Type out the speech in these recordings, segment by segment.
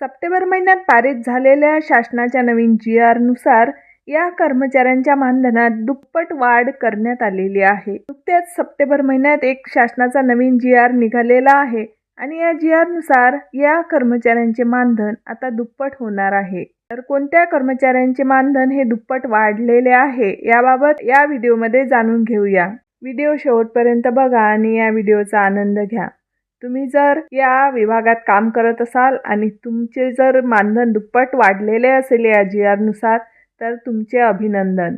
September महिन्यात पारित झालेल्या शासनाच्या नवीन जी आरनुसार या कर्मचाऱ्यांच्या मानधनात दुप्पट वाढ करण्यात आलेली आहे. नुकत्याच सप्टेंबर महिन्यात एक शासनाचा नवीन जी आर निघालेला आहे आणि या जी आरनुसार या कर्मचाऱ्यांचे मानधन आता दुप्पट होणार आहे. तर कोणत्या कर्मचाऱ्यांचे मानधन हे दुप्पट वाढलेले आहे याबाबत या व्हिडिओमध्ये जाणून घेऊया. व्हिडिओ शेवटपर्यंत बघा आणि या व्हिडिओचा आनंद घ्या. तुम्ही जर या विभागात काम करत असाल आणि तुमचे जर मानधन दुप्पट वाढलेले असेल या जी आरनुसार तर तुमचे अभिनंदन.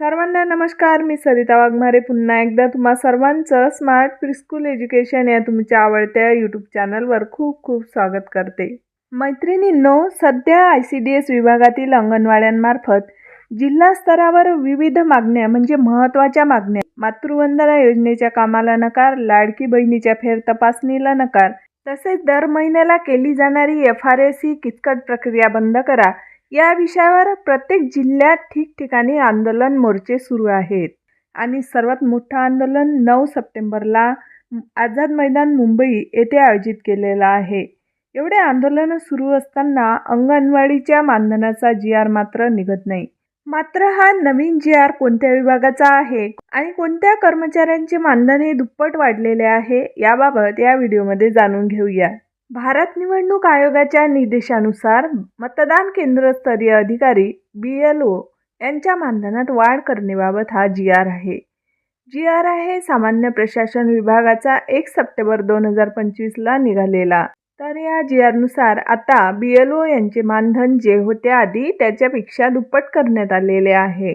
सर्वांना नमस्कार मी सरिता वाघमारे. पुन्हा एकदा तुम्हा सर्वांचं स्मार्ट प्रिस्कूल एज्युकेशन या तुमच्या आवडत्या यूट्यूब चॅनलवर खूप खूप स्वागत करते. मैत्रिणींनो सध्या आय सी डी एस विभागातील अंगणवाड्यांमार्फत जिल्हा स्तरावर विविध मागण्या म्हणजे महत्त्वाच्या मागण्या मातृवंदना योजनेच्या कामाला नकार लाडकी बहिणीच्या फेर तपासणीला नकार. तसेच दर महिन्याला केली जाणारी एफ आर एस ही किचकट प्रक्रिया बंद करा. या विषयावर प्रत्येक जिल्ह्यात ठिकठिकाणी आंदोलन मोर्चे सुरू आहेत. आणि सर्वात मोठं आंदोलन नऊ सप्टेंबरला आझाद मैदान मुंबई येथे आयोजित केलेलं आहे. एवढे आंदोलन सुरू असताना अंगणवाडीच्या मानधनाचा जी आर मात्र निघत नाही. मात्र हा नवीन जी आर कोणत्या विभागाचा आहे आणि कोणत्या कर्मचाऱ्यांचे मानधन हे दुप्पट वाढलेले आहे याबाबत या व्हिडिओमध्ये जाणून घेऊया. भारत निवडणूक आयोगाच्या निर्देशानुसार मतदान केंद्रस्तरीय अधिकारी बी एल ओ यांच्या मानधनात वाढ करण्याबाबत हा जी आर आहे. जी आर आहे सामान्य प्रशासन विभागाचा एक सप्टेंबर दोन हजार पंचवीसला निघालेला तर या जी आरनुसार आता बी एल ओ यांचे मानधन जे होते आधी त्याच्यापेक्षा दुप्पट करण्यात आलेले आहे.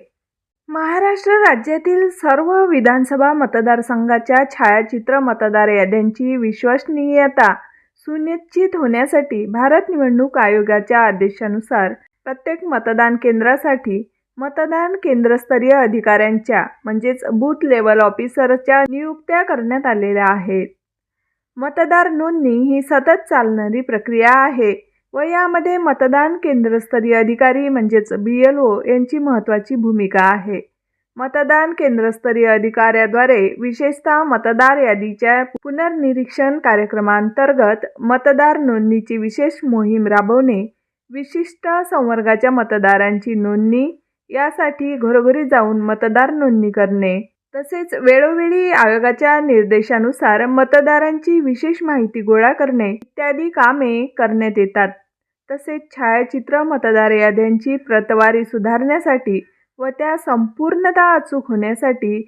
महाराष्ट्र राज्यातील सर्व विधानसभा मतदारसंघाच्या छायाचित्र मतदार याद्यांची विश्वसनीयता सुनिश्चित होण्यासाठी भारत निवडणूक आयोगाच्या आदेशानुसार प्रत्येक मतदान केंद्रासाठी मतदान केंद्रस्तरीय अधिकाऱ्यांच्या म्हणजेच बूथ लेवल ऑफिसरच्या नियुक्त्या करण्यात आलेल्या आहेत. मतदार नोंदणी ही सतत चालणारी प्रक्रिया आहे व यामध्ये मतदान केंद्रस्तरीय अधिकारी म्हणजेच बी एल ओ यांची महत्त्वाची भूमिका आहे. मतदान केंद्रस्तरीय अधिकाऱ्याद्वारे विशेषतः मतदार यादीच्या पुनर्निरीक्षण कार्यक्रमांतर्गत मतदार नोंदणीची विशेष मोहीम राबवणे विशिष्ट संवर्गाच्या मतदारांची नोंदणी यासाठी घरोघरी जाऊन मतदार नोंदणी करणे तसेच वेळोवेळी आयोगाच्या निर्देशानुसार मतदारांची विशेष माहिती गोळा करणे इत्यादी कामे करण्यात येतात. तसेच छायाचित्र मतदार याद्यांची प्रतवारी सुधारण्यासाठी व त्या संपूर्णता अचूक होण्यासाठी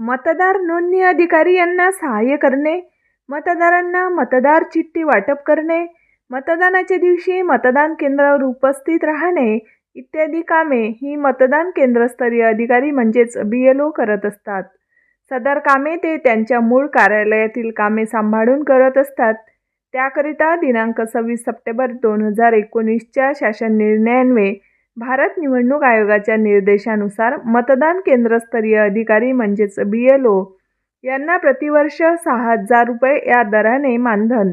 मतदार नोंदणी अधिकारी यांना सहाय्य करणे मतदारांना मतदार चिठ्ठी वाटप करणे मतदानाच्या दिवशी मतदान केंद्रावर उपस्थित राहणे इत्यादी कामे ही मतदान केंद्रस्तरीय अधिकारी म्हणजेच बी एल ओ करत असतात. सदर कामे ते त्यांच्या मूळ कार्यालयातील कामे सांभाळून करत असतात. त्याकरिता दिनांक सव्वीस सप्टेंबर दोन हजार एकोणीसच्या शासन निर्णयान्वये भारत निवडणूक आयोगाच्या निर्देशानुसार मतदान केंद्रस्तरीय अधिकारी म्हणजेच बी एल ओ यांना प्रतिवर्ष सहा हजार रुपये या दराने मानधन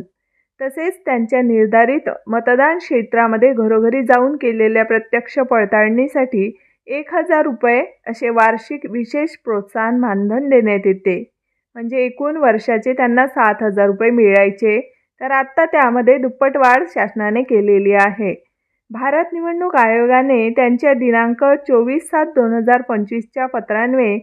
तसेच त्यांच्या निर्धारित मतदान क्षेत्रामध्ये घरोघरी जाऊन केलेल्या प्रत्यक्ष पडताळणीसाठी एक हजार रुपये असे वार्षिक विशेष प्रोत्साहन मानधन देण्यात येते. म्हणजे एकूण वर्षाचे त्यांना सात हजार रुपये मिळायचे. तर आत्ता त्यामध्ये दुप्पट वाढ शासनाने केलेली आहे. भारत निवडणूक आयोगाने त्यांच्या दिनांक चोवीस सात दोन हजार पंचवीसच्या पत्रान्वये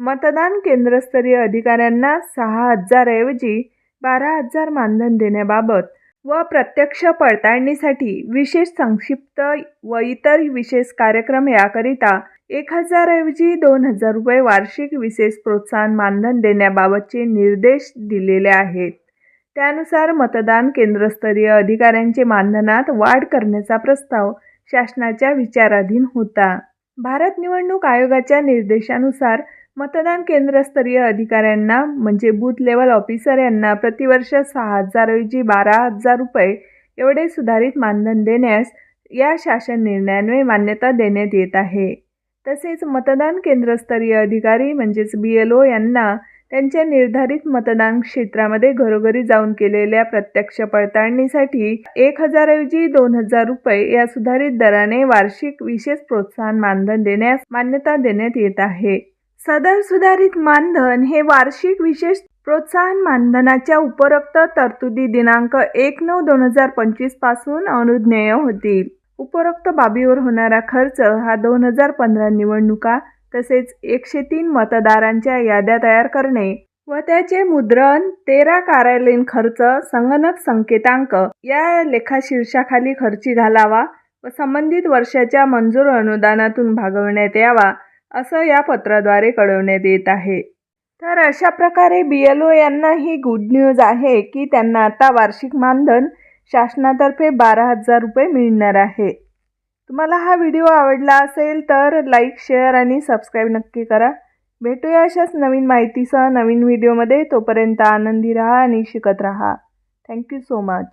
मतदान केंद्रस्तरीय अधिकाऱ्यांना सहा हजारऐवजी बारा हजार मानधन देण्याबाबत व प्रत्यक्ष पडताळणीसाठी विशेष संक्षिप्त व इतर विशेष कार्यक्रम याकरिता एक हजारऐवजी दोन हजार रुपये वार्षिक विशेष प्रोत्साहन मानधन देण्याबाबतचे निर्देश दिलेले आहेत. त्यानुसार मतदान केंद्रस्तरीय अधिकाऱ्यांचे मानधनात वाढ करण्याचा प्रस्ताव शासनाच्या विचाराधीन होता. भारत निवडणूक आयोगाच्या निर्देशानुसार मतदान केंद्रस्तरीय अधिकाऱ्यांना म्हणजे बूथ लेवल ऑफिसर यांना प्रतिवर्ष सहा हजारऐवजी बारा हजार रुपये एवढे सुधारित मानधन देण्यास या शासन निर्णयान्वये मान्यता देण्यात येत आहे. तसेच मतदान केंद्रस्तरीय अधिकारी म्हणजेच बी एल ओ यांना त्यांच्या निर्धारित मतदान क्षेत्रामध्ये घरोघरी जाऊन केलेल्या प्रत्यक्ष पडताळणीसाठी एक हजारऐवजी दोन हजार रुपये या सुधारित दराने वार्षिक विशेष प्रोत्साहन मानधन देण्यास मान्यता देण्यात येत आहे. सदर सुधारित मानधन हे वार्षिक विशेष प्रोत्साहन मानधनाच्या उपरोक्त तरतुदी दिनांक एक नऊ दोन हजार पंचवीसपासून अनुज्ञेय होतील. उपरोक्त बाबीवर होणारा खर्च हा दोन हजार पंधरा निवडणुका तसेच एकशे तीन मतदारांच्या याद्या तयार करणे व त्याचे मुद्रण तेरा कार्यालयीन खर्च संगणक संकेतांक या लेखाशीर्षाखाली खर्ची घालावा व संबंधित वर्षाच्या मंजूर अनुदानातून भागवण्यात यावा असं या पत्राद्वारे कळवण्यात येत आहे. तर अशा प्रकारे बी एल ओ यांना ही गुड न्यूज आहे की त्यांना आता वार्षिक मानधन शासनातर्फे बारा हजार रुपये मिळणार आहे. तुम्हाला हा व्हिडिओ आवडला असेल तर लाईक शेअर आणि सबस्क्राईब नक्की करा. भेटूया अशाच नवीन माहितीसह नवीन व्हिडिओमध्ये. तोपर्यंत आनंदी राहा आणि शिकत राहा. Thank you so much